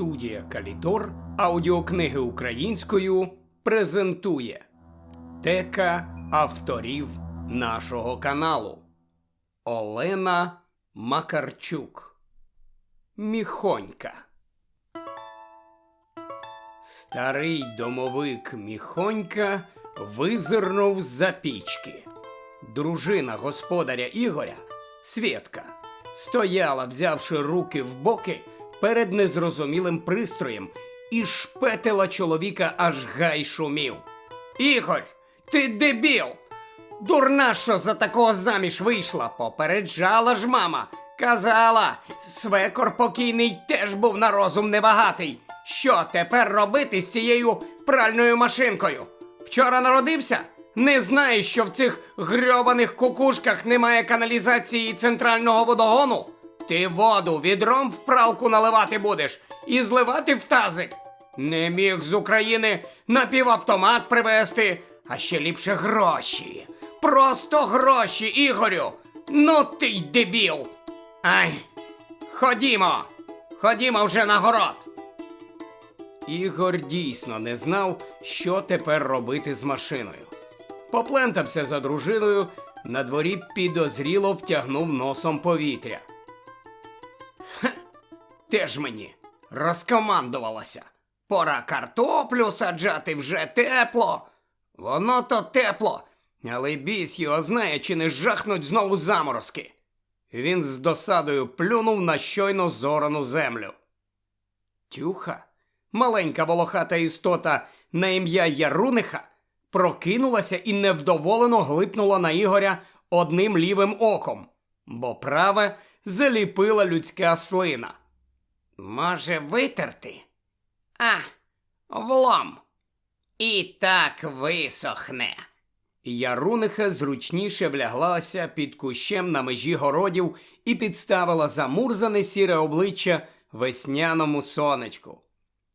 Студія Калідор аудіокниги українською презентує Тека авторів нашого каналу Олена Макарчук. Міхонька. Старий домовик Міхонька визирнув з-за пічки. Дружина господаря Ігоря, Свєтка, стояла, взявши руки в боки перед незрозумілим пристроєм і шпетила чоловіка аж гай шумів. Ігор, ти дебіл! Дурна, що за такого заміж вийшла, попереджала ж мама. Казала, свекор покійний теж був на розум небагатий. Що тепер робити з цією пральною машинкою? Вчора народився? Не знаєш, що в цих грьобаних кукушках немає каналізації і центрального водогону? Ти воду відром в пралку наливати будеш і зливати в тазик. Не міг з України напівавтомат привезти, а ще ліпше гроші. Просто гроші, Ігорю. Ну ти й дебіл. Ай, ходімо, ходімо вже на город. Ігор дійсно не знав, що тепер робити з машиною. Поплентався за дружиною, на дворі підозріло втягнув носом повітря. Теж мені розкомандувалася. Пора картоплю саджати вже тепло. Воно то тепло, але біс його знає, чи не жахнуть знову заморозки. Він з досадою плюнув на щойно зорану землю. Тюха, маленька волохата істота на ім'я Яруниха, прокинулася і невдоволено глипнула на Ігоря одним лівим оком, бо праве заліпила людська слина. Може, витерти? А, влом. І так висохне. Яруниха зручніше вляглася під кущем на межі городів і підставила замурзане сіре обличчя весняному сонечку.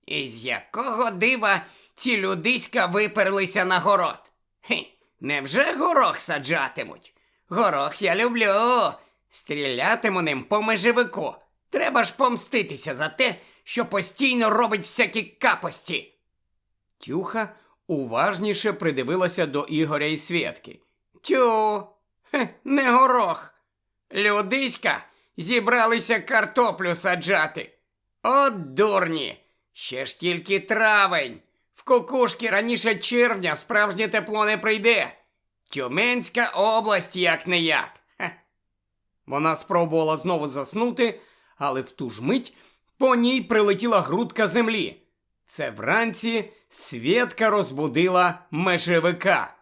Із якого дива ці людиська виперлися на город? Хі, невже горох саджатимуть? Горох я люблю. Стрілятиму ним по межевику. Треба ж помститися за те, що постійно робить всякі капості. Тюха уважніше придивилася до Ігоря і Свєтки. Тю, не горох. Людиська зібралися картоплю саджати. От дурні, ще ж тільки травень. В кукушки раніше червня справжнє тепло не прийде. Тюменська область як не як. Вона спробувала знову заснути, але в ту ж мить по ній прилетіла грудка землі. Це вранці Свєтка розбудила межевика.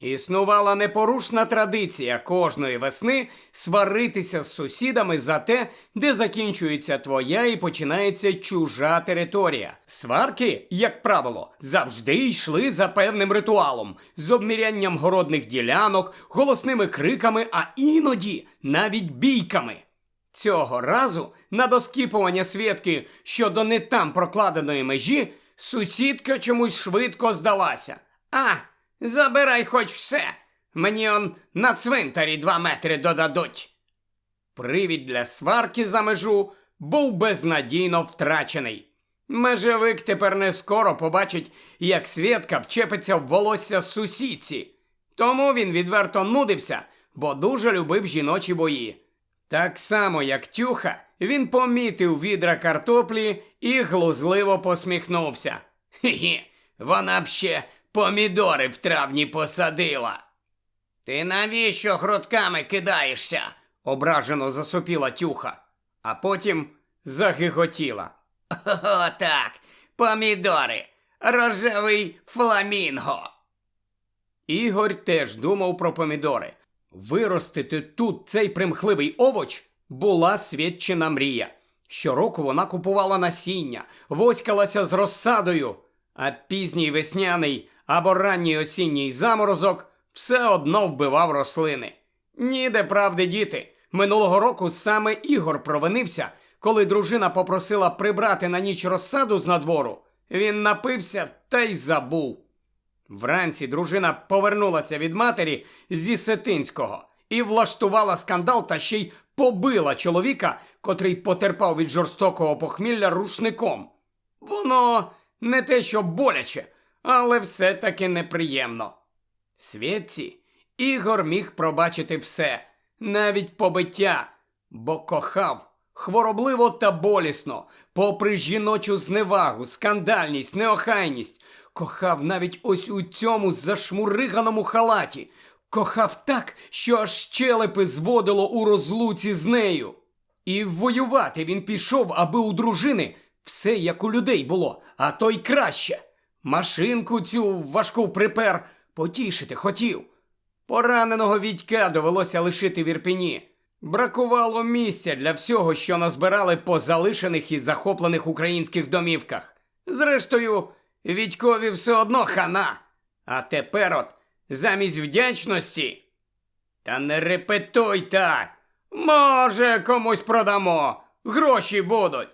Існувала непорушна традиція кожної весни сваритися з сусідами за те, де закінчується твоя і починається чужа територія. Сварки, як правило, завжди йшли за певним ритуалом, з обмірянням городних ділянок, голосними криками, а іноді навіть бійками. Цього разу на доскіпування свідки щодо не там прокладеної межі сусідка чомусь швидко здалася. А, забирай хоч все. Мені он на цвинтарі два метри додадуть. Привід для сварки за межу був безнадійно втрачений. Межевик тепер не скоро побачить, як Свєтка вчепиться в волосся сусідці. Тому він відверто нудився, бо дуже любив жіночі бої. Так само, як тюха, він помітив відра картоплі і глузливо посміхнувся. Хі-хі, вона б ще помідори в травні посадила. Ти навіщо грудками кидаєшся? ображено засопіла тюха, а потім загиготіла. О, так, помідори, рожевий фламінго. Ігор теж думав про помідори. Виростити тут цей примхливий овоч була свідчена мрія. Щороку вона купувала насіння, воськалася з розсадою, а пізній весняний або ранній осінній заморозок все одно вбивав рослини. Ніде правди діти. Минулого року саме Ігор провинився, коли дружина попросила прибрати на ніч розсаду з надвору. Він напився та й забув. Вранці дружина повернулася від матері зі Сетинського і влаштувала скандал та ще й побила чоловіка, котрий потерпав від жорстокого похмілля рушником. Воно не те, що боляче, але все-таки неприємно. Свідці Ігор міг пробачити все, навіть побиття, бо кохав хворобливо та болісно, попри жіночу зневагу, скандальність, неохайність, кохав навіть ось у цьому зашмуриганому халаті, кохав так, що аж щелепи зводило у розлуці з нею. І воювати він пішов, аби у дружини все як у людей було, а то й краще. Машинку цю важку припер потішити хотів. Пораненого Вітька довелося лишити в Ірпіні. Бракувало місця для всього, що назбирали по залишених і захоплених українських домівках. Зрештою, Вітькові все одно хана. А тепер от, замість вдячності. Та не репетуй так. Може, комусь продамо. Гроші будуть.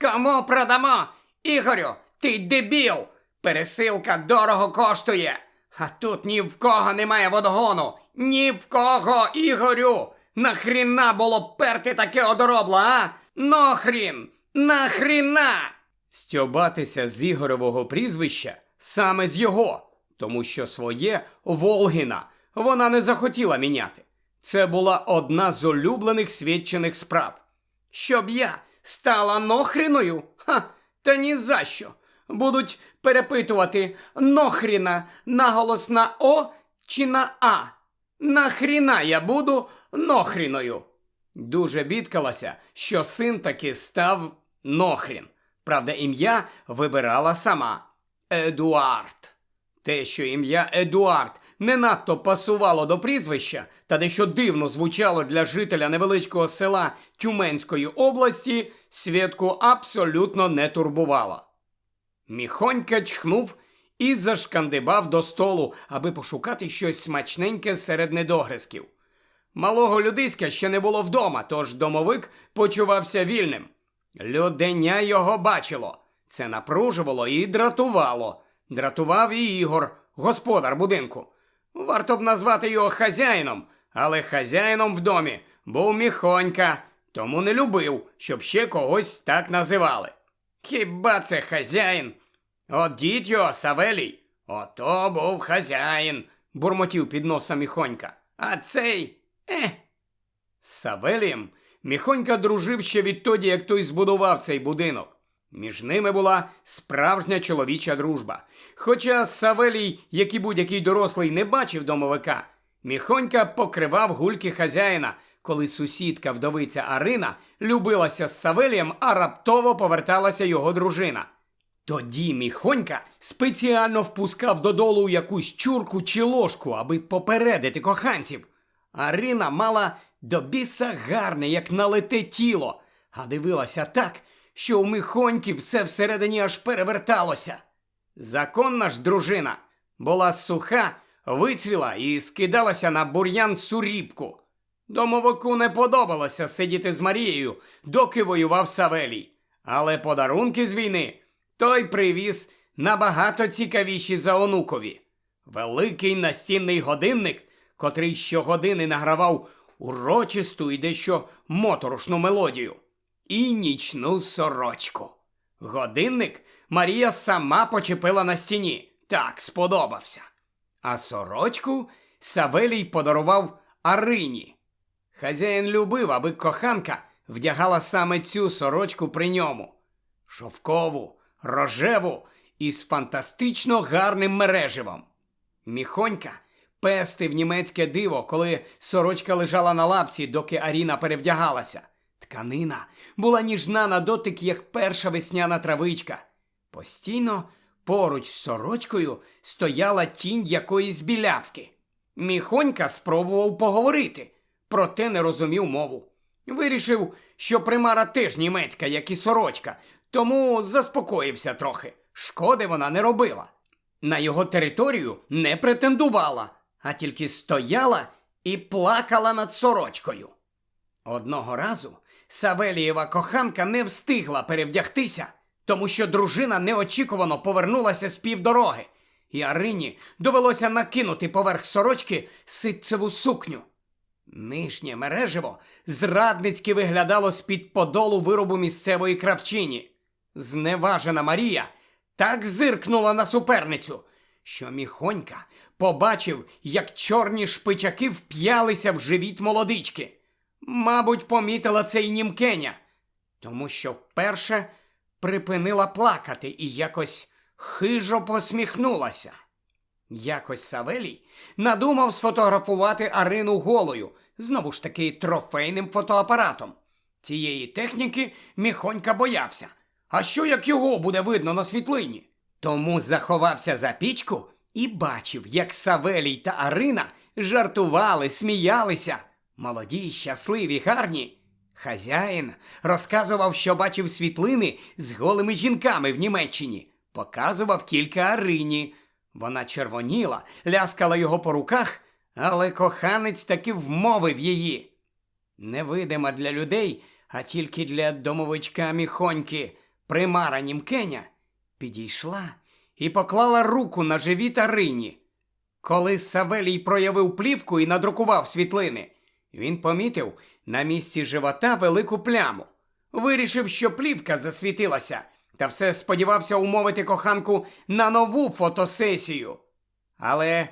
Кому продамо? Ігорю, ти дебіл! Пересилка дорого коштує. А тут ні в кого немає водогону. Ні в кого, Ігорю. Нахріна було перти таке одоробло, а? Нохрін! Нахріна! Стьобатися з Ігоревого прізвища саме з його, тому що своє Волгіна вона не захотіла міняти. Це була одна з улюблених свідчених справ. Щоб я стала нохріною? Ха, та ні за що. Будуть перепитувати нохріна наголос на О чи на А. Нахріна я буду нохріною. Дуже бідкалася, що син таки став нохрін. Правда, ім'я вибирала сама Едуард. Те, що ім'я Едуард не надто пасувало до прізвища та дещо дивно звучало для жителя невеличкого села Тюменської області, Свідку абсолютно не турбувало. Міхонька чхнув і зашкандибав до столу, аби пошукати щось смачненьке серед недогризків. Малого людиська ще не було вдома, тож домовик почувався вільним. Люденя його бачило. Це напружувало і дратувало. Дратував і Ігор, господар будинку. Варто б назвати його хазяїном, але хазяїном в домі був міхонька, тому не любив, щоб ще когось так називали. Хіба це хазяїн? От дід його, Савелій, ото був хазяїн, бурмотів під носа міхонька. А цей. Е. З Савелієм міхонька дружив ще відтоді, як той збудував цей будинок. Між ними була справжня чоловіча дружба. Хоча Савелій, як і будь-який дорослий, не бачив домовика, міхонька покривав гульки хазяїна, коли сусідка вдовиця Арина любилася з Савелієм, а раптово поверталася його дружина. Тоді міхонька спеціально впускав додолу якусь чурку чи ложку, аби попередити коханців. Арина мала до біса гарне, як налите тіло, а дивилася так, що у міхоньки все всередині аж переверталося. Законна ж дружина була суха, вицвіла і скидалася на бур'ян сурібку. Домовику не подобалося сидіти з Марією, доки воював Савелій. Але подарунки з війни той привіз набагато цікавіші за онукові. Великий настінний годинник, котрий щогодини награвав урочисту і дещо моторошну мелодію, і нічну сорочку. Годинник Марія сама почепила на стіні. Так сподобався. А сорочку Савелій подарував Арині. Хазяїн любив, аби коханка вдягала саме цю сорочку при ньому. Шовкову, рожеву і з фантастично гарним мереживом. Міхонька пестив німецьке диво, коли сорочка лежала на лавці, доки Аріна перевдягалася. Тканина була ніжна на дотик, як перша весняна травичка. Постійно поруч з сорочкою стояла тінь якоїсь білявки. Міхонька спробував поговорити, проте не розумів мову. Вирішив, що примара теж німецька, як і сорочка, тому заспокоївся трохи. Шкоди вона не робила. На його територію не претендувала, а тільки стояла і плакала над сорочкою. Одного разу Савелієва коханка не встигла перевдягтися, тому що дружина неочікувано повернулася з півдороги, і Арині довелося накинути поверх сорочки ситцеву сукню. Нижнє мереживо зрадницьки виглядало з-під подолу виробу місцевої кравчині. Зневажена Марія так зиркнула на суперницю, що міхонька побачив, як чорні шпичаки вп'ялися в живіт молодички. Мабуть, помітила це й німкеня, тому що вперше припинила плакати і якось хижо посміхнулася. Якось Савелій надумав сфотографувати Арину голою, знову ж таки трофейним фотоапаратом. Цієї техніки міхонька боявся. А що як його буде видно на світлині? Тому заховався за пічку і бачив, як Савелій та Арина жартували, сміялися. Молоді, щасливі, гарні. Хазяїн розказував, що бачив світлини з голими жінками в Німеччині, показував кілька Арині. Вона червоніла, ляскала його по руках, але коханець таки вмовив її. Невидима для людей, а тільки для домовичка міхоньки, примара німкеня, підійшла і поклала руку на живіт Арині. Коли Савелій проявив плівку і надрукував світлини, він помітив на місці живота велику пляму. Вирішив, що плівка засвітилася, та все сподівався умовити коханку на нову фотосесію. Але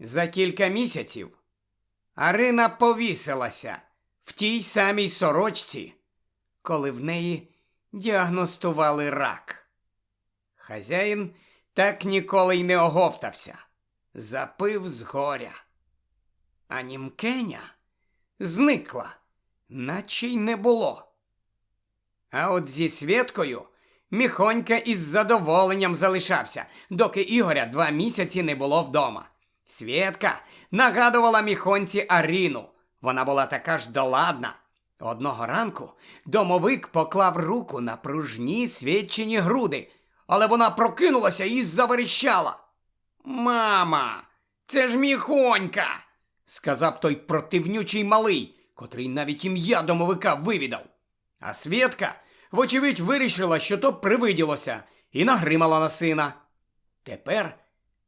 за кілька місяців Арина повісилася в тій самій сорочці, коли в неї діагностували рак. Хазяїн так ніколи й не оговтався, запив з горя. А німкеня зникла, наче й не було. А от зі Свєткою міхонька із задоволенням залишався, доки Ігоря два місяці не було вдома. Свєтка нагадувала міхонці Аріну. Вона була така ж доладна. Одного ранку домовик поклав руку на пружні свідчені груди, але вона прокинулася і заверещала. Мама, це ж міхонька, сказав той противнючий малий, котрий навіть ім'я домовика вивідав. А Свєтка, вочевидь, вирішила, що то привиділося, і нагримала на сина. Тепер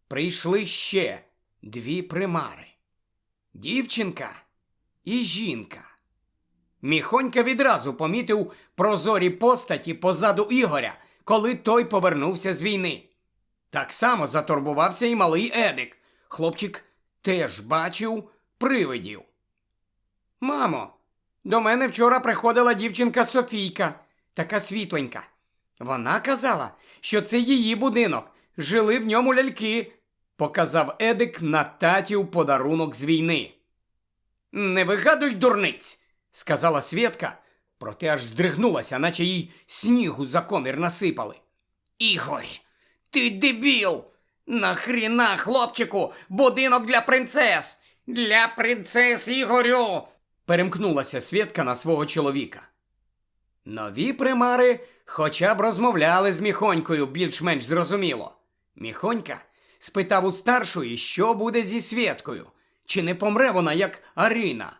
прийшли ще дві примари дівчинка і жінка. Міхонька відразу помітив прозорі постаті позаду Ігоря, коли той повернувся з війни. Так само затурбувався і малий Едик. Хлопчик теж бачив привидів. Мамо, до мене вчора приходила дівчинка Софійка, така світленька. Вона казала, що це її будинок, жили в ньому ляльки, показав Едик на татів подарунок з війни. Не вигадуй дурниць, сказала Свєтка, проте аж здригнулася, наче їй снігу за комір насипали. Ігор, ти дебіл! Нахріна, хлопчику, будинок для принцес! Для принцес Ігорю! перемкнулася Свєтка на свого чоловіка. Нові примари хоча б розмовляли з міхонькою більш-менш зрозуміло. Міхонька спитав у старшої, що буде зі Свєткою, чи не помре вона, як Арина.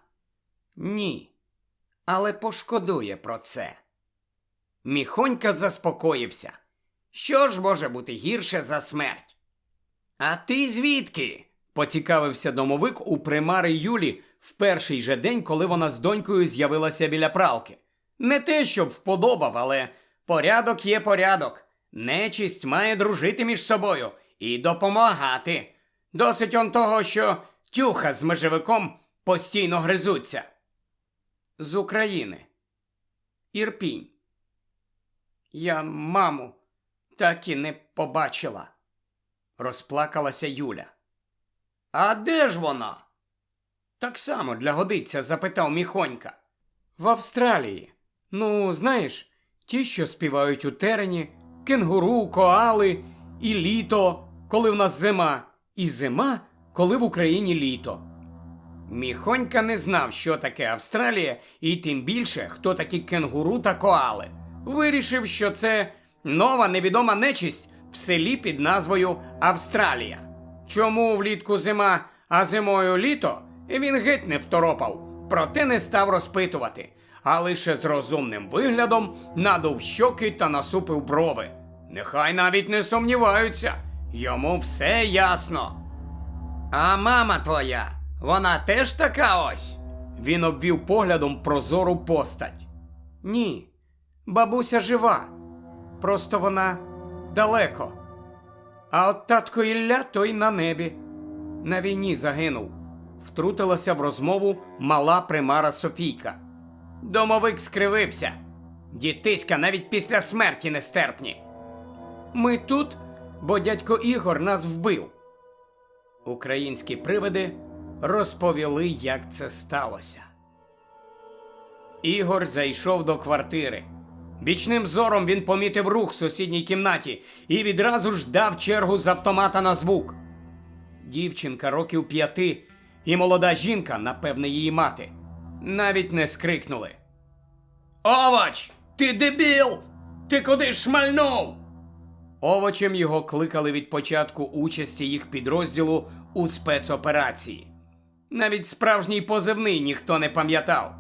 Ні, але пошкодує про це. Міхонька заспокоївся. Що ж може бути гірше за смерть? А ти звідки? поцікавився домовик у примари Юлі в перший же день, коли вона з донькою з'явилася біля пралки. Не те, щоб вподобав, але порядок є порядок. Нечисть має дружити між собою і допомагати. Досить он того, що тюха з межевиком постійно гризуться. З України. Ірпінь. Я маму так і не побачила, розплакалася Юля. А де ж вона? Так само для годиться, запитав міхонька. В Австралії. Ну, знаєш, ті, що співають у терені, кенгуру, коали і літо, коли в нас зима, і зима, коли в Україні літо. Міхонька не знав, що таке Австралія, і тим більше, хто такі кенгуру та коали. Вирішив, що це нова невідома нечисть в селі під назвою Австралія. Чому влітку зима, а зимою літо, він геть не второпав, проте не став розпитувати, а лише з розумним виглядом надув щоки та насупив брови. Нехай навіть не сумніваються, йому все ясно. А мама твоя, вона теж така ось. Він обвів поглядом прозору постать. Ні, бабуся жива. Просто вона далеко. А от татко Ілля той на небі. На війні загинув. Втрутилася в розмову мала примара Софійка. Домовик скривився. Дітиська навіть після смерті нестерпні. Ми тут, бо дядько Ігор нас вбив. Українські привиди розповіли, як це сталося. Ігор зайшов до квартири. Бічним зором він помітив рух в сусідній кімнаті і відразу ж дав чергу з автомата на звук. Дівчинка років п'яти і молода жінка, напевне, її мати, навіть не скрикнули. Овоч! Ти дебіл! Ти куди шмальнув? Овочем його кликали від початку участі їх підрозділу у спецоперації. Навіть справжній позивний ніхто не пам'ятав.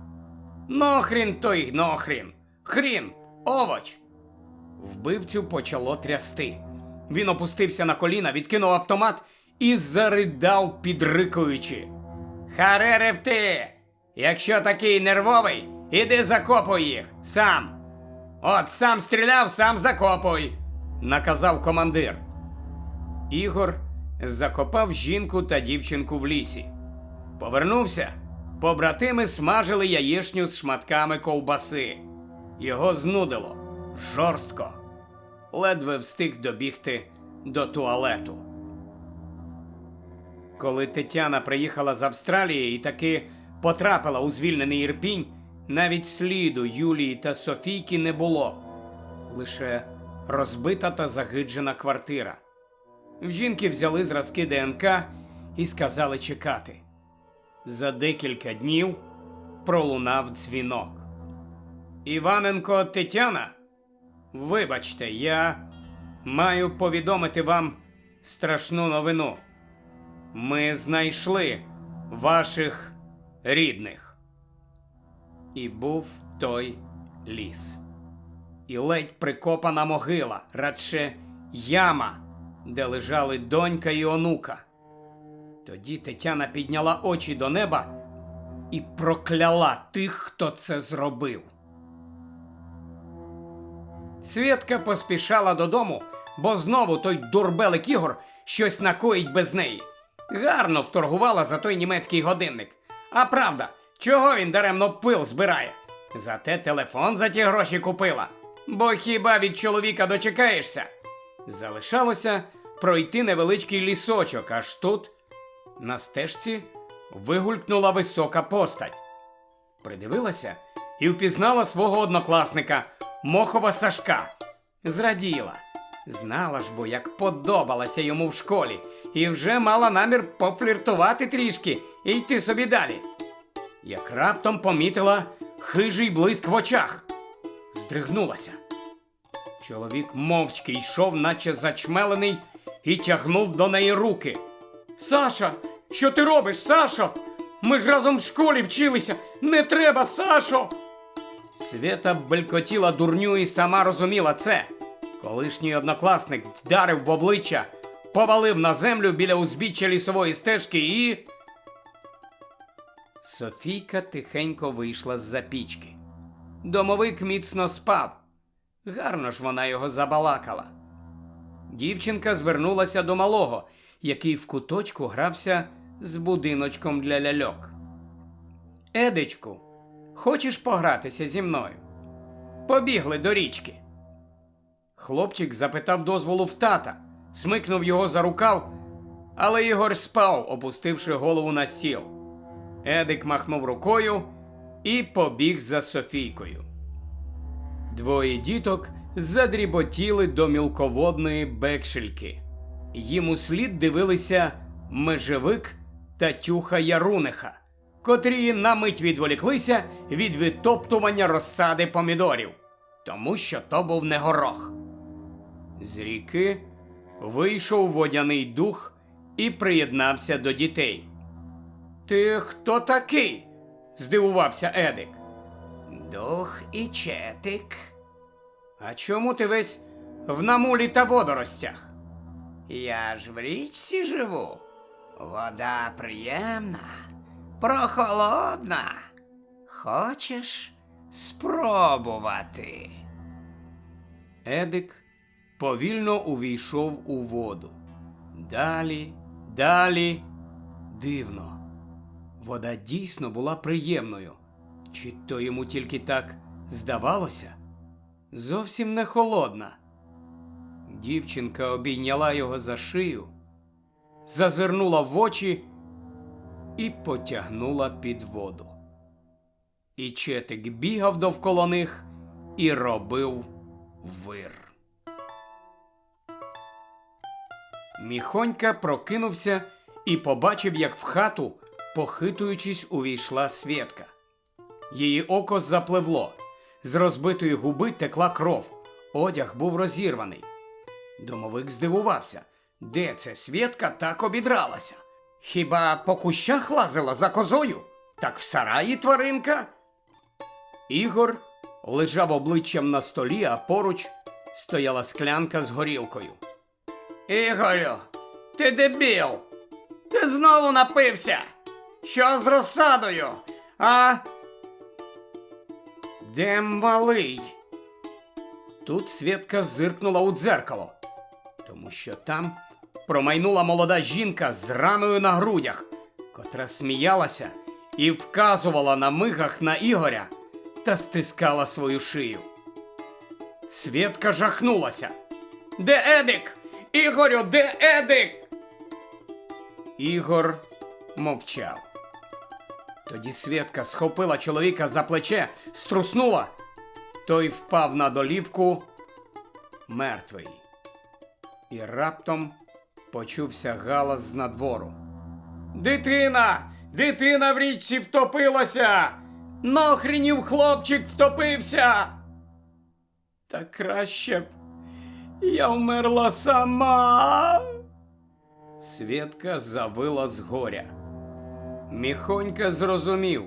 Нохрін той нохрін. Хрін, овоч. Вбивцю почало трясти. Він опустився на коліна, відкинув автомат і заридав, підрикуючи. Харе ревти! Якщо такий нервовий, іди закопуй їх сам. От сам стріляв, сам закопуй, наказав командир. Ігор закопав жінку та дівчинку в лісі. Повернувся. Побратими смажили яєчню з шматками ковбаси. Його знудило жорстко. Ледве встиг добігти до туалету. Коли Тетяна приїхала з Австралії і таки потрапила у звільнений Ірпінь, навіть сліду Юлії та Софійки не було. Лише розбита та загиджена квартира. В жінки взяли зразки ДНК і сказали чекати. За декілька днів пролунав дзвінок. Іваненко Тетяна, вибачте, я маю повідомити вам страшну новину. Ми знайшли ваших рідних. І був той ліс. І ледь прикопана могила, радше яма, де лежали донька і онука. Тоді Тетяна підняла очі до неба і прокляла тих, хто це зробив. Свєтка поспішала додому, бо знову той дурбелик Ігор щось накоїть без неї. Гарно вторгувала за той німецький годинник. А правда, чого він даремно пил збирає? Зате телефон за ті гроші купила. Бо хіба від чоловіка дочекаєшся? Залишалося пройти невеличкий лісочок, аж тут, на стежці, вигулькнула висока постать. Придивилася і впізнала свого однокласника Мохова Сашка. Зраділа. Знала ж бо, як подобалася йому в школі, і вже мала намір пофліртувати трішки і йти собі далі. Як раптом помітила хижий блиск в очах. Здригнулася. Чоловік мовчки йшов, наче зачмелений, і тягнув до неї руки. Саша, що ти робиш, Сашо? Ми ж разом в школі вчилися. Не треба, Сашо. Свята белькотіла дурню і сама розуміла це. Колишній однокласник вдарив в обличчя, повалив на землю біля узбіччя лісової стежки і. Софійка тихенько вийшла з-за пічки. Домовик міцно спав. Гарно ж вона його забалакала. Дівчинка звернулася до малого, який в куточку грався з будиночком для ляльок. Едичку, хочеш погратися зі мною? Побігли до річки. Хлопчик запитав дозволу в тата, смикнув його за рукав, але Ігор спав, опустивши голову на стіл. Едик махнув рукою і побіг за Софійкою. Двоє діток задріботіли до мілководної бекшельки. Їм услід дивилися межевик та тюха Ярунеха, котрі на мить відволіклися від витоптування розсади помідорів, тому що то був не горох. З ріки вийшов водяний дух і приєднався до дітей. Ти хто такий? здивувався Едик. Дух і четик. А чому ти весь в намулі та водоростях? Я ж в річці живу. Вода приємна, прохолодна. Хочеш спробувати? Едик повільно увійшов у воду. Далі, далі. Дивно. Вода дійсно була приємною. Чи то йому тільки так здавалося? Зовсім не холодна. Дівчинка обійняла його за шию, зазирнула в очі і потягнула під воду. І Четик бігав довкола них і робив вир. Міхонька прокинувся і побачив, як в хату, похитуючись, увійшла Свєтка. Її око запливло. З розбитої губи текла кров. Одяг був розірваний. Домовик здивувався. Де це Свєтка так обідралася? Хіба по кущах лазила за козою? Так в сараї тваринка? Ігор лежав обличчям на столі, а поруч стояла склянка з горілкою. Ігорю, ти дебіл! Ти знову напився! Що з розсадою? А? Де малий? Тут Свєтка зиркнула у дзеркало, тому що там промайнула молода жінка з раною на грудях, котра сміялася і вказувала на мигах на Ігоря та стискала свою шию. Свєтка жахнулася. Де Едик? Ігорю, де Едик? Ігор мовчав. Тоді Свєтка схопила чоловіка за плече, струснула. Той впав на долівку мертвий. І раптом почувся галас з надвору. Дитина! Дитина в річці втопилася! Нохрінів хлопчик втопився! Та краще б я вмерла сама. Свєтка завила з горя. Міхонька зрозумів,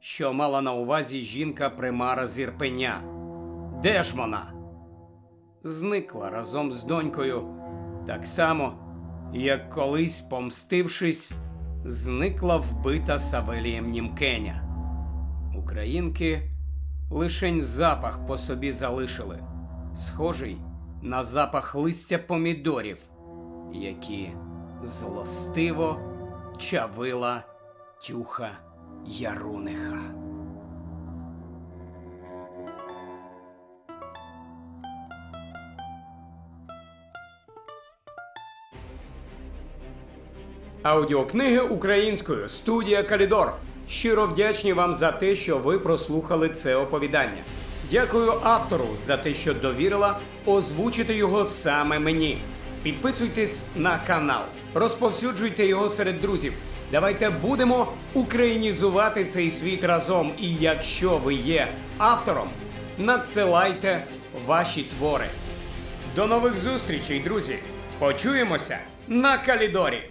що мала на увазі жінка примара з Ірпеня. Де ж вона? Зникла разом з донькою, так само, як колись, помстившись, зникла вбита Савелієм Німкеня. Українки лишень запах по собі залишили, схожий на запах листя помідорів, які злостиво чавила тюха Яруниха. Аудіокниги українською студія Калідор. Щиро вдячні вам за те, що ви прослухали це оповідання. Дякую автору за те, що довірила озвучити його саме мені. Підписуйтесь на канал, розповсюджуйте його серед друзів. Давайте будемо українізувати цей світ разом. І якщо ви є автором, надсилайте ваші твори. До нових зустрічей, друзі! Почуємося на Калідорі!